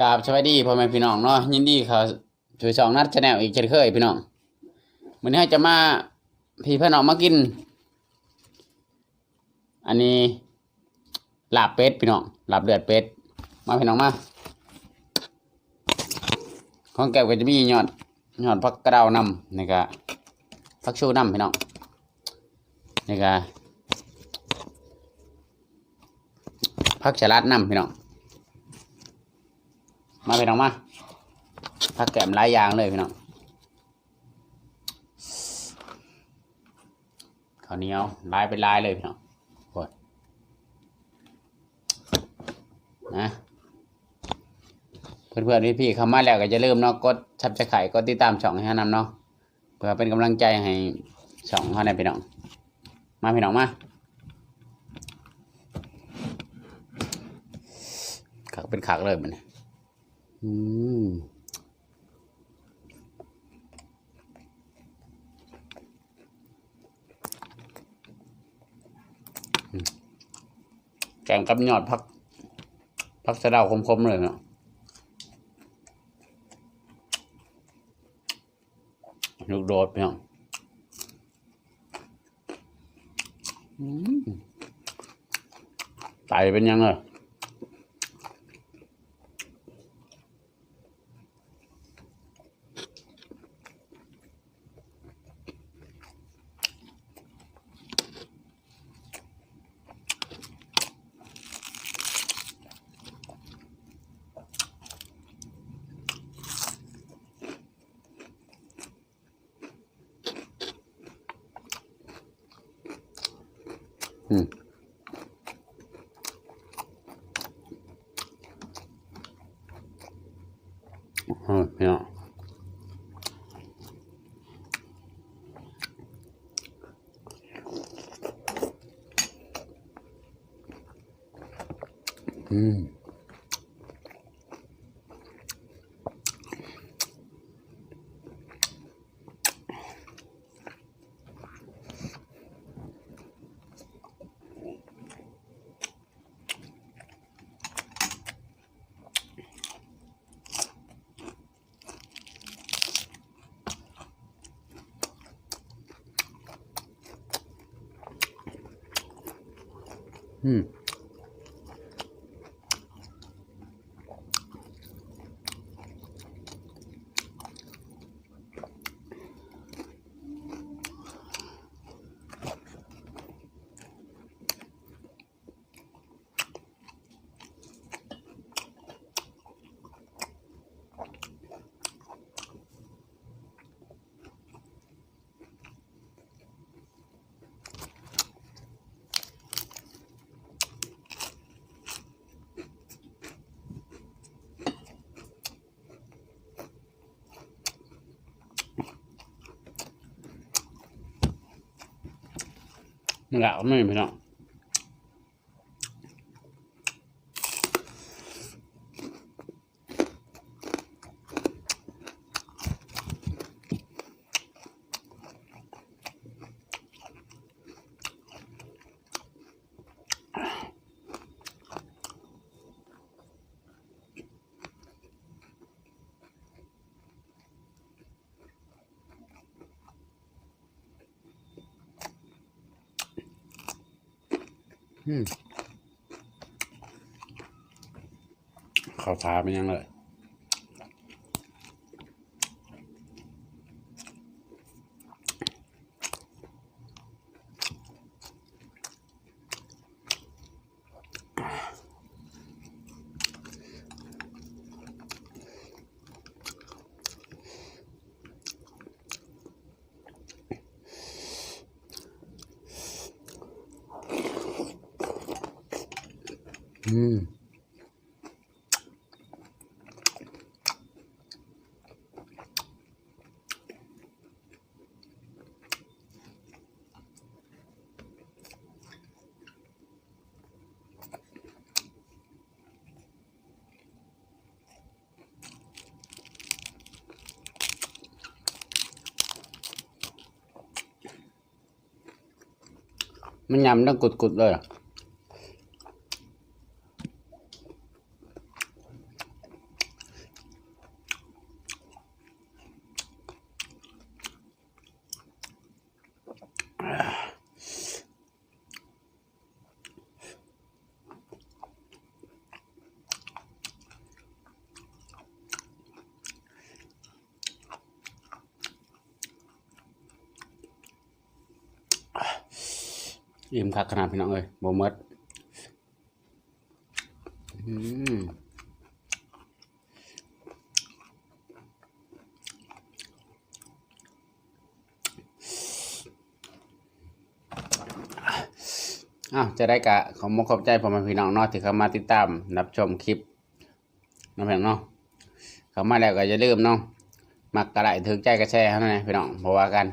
กราบสวัสดีพ่อแม่พี่น้องเนาะยินดีเขาช่วยสองนัดชาแนลอีกเช่นเคยพี่น้องวันนี้จะมาพี่พี่น้องมากิน อันนี้ลาบเป็ดพี่น้องลาบเลือดเป็ดมาพี่น้องมาของแก้วก็จะมียอดยอดผักกระดาวนำนี่ก็ผักชูนำพี่น้องนี่ก็ผักฉลัดนำพี่น้อง มาพี่น้องมาผักแกมหลายอย่างเลยพี่น้องข้าวเหนียวลายเป็นลายเลยพี่น้องโอ้ยนะเพื่อนๆพี่ๆเข้ามาแล้วก็จะเริ่มเนาะกดชับจะไข่กดติดตามช่องให้นำเนาะเพื่อเป็นกำลังใจให้ช่องเขาในพี่น้อง มาพี่น้องมาขักเป็นขักเลยมัน อืมอืมแกงกับยอดพัก พักสะเดาคมๆเลยเนาะลูกโดดไปเนาะอืมไตเป็นยังไง อืมเออพี่น้อ ง อืมอืมมันละไม่พี่น้อง ข้าวทาเป็นยังเลย อืมมันยำต้องกุดๆเลยอะ อิ่มคักขนาดพี่น้องเอ้ยบ่มดอืมอ้าวจะได้กะขอมขอบใจพ่อแม่พี่น้องเนาะที่เข้ามาติดตามรับชมคลิปน้องแพงเนาะเข้ามาแล้วก็อย่าลืมเนาะมักกระไดถึงใจกระแชร์เท่านั้นพี่น้องเพราะว่ากัน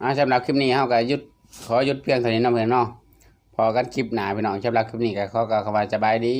อ้าวสำหรับคลิปนี้เฮาก็ยุด ขอหยุดเพียงเท่านี้นะเพื่อนเนาะพอกันคลิปหนาพี่น้องชอบรักคลิปนี้ก็ขอกล่าวคำว่าสบายดี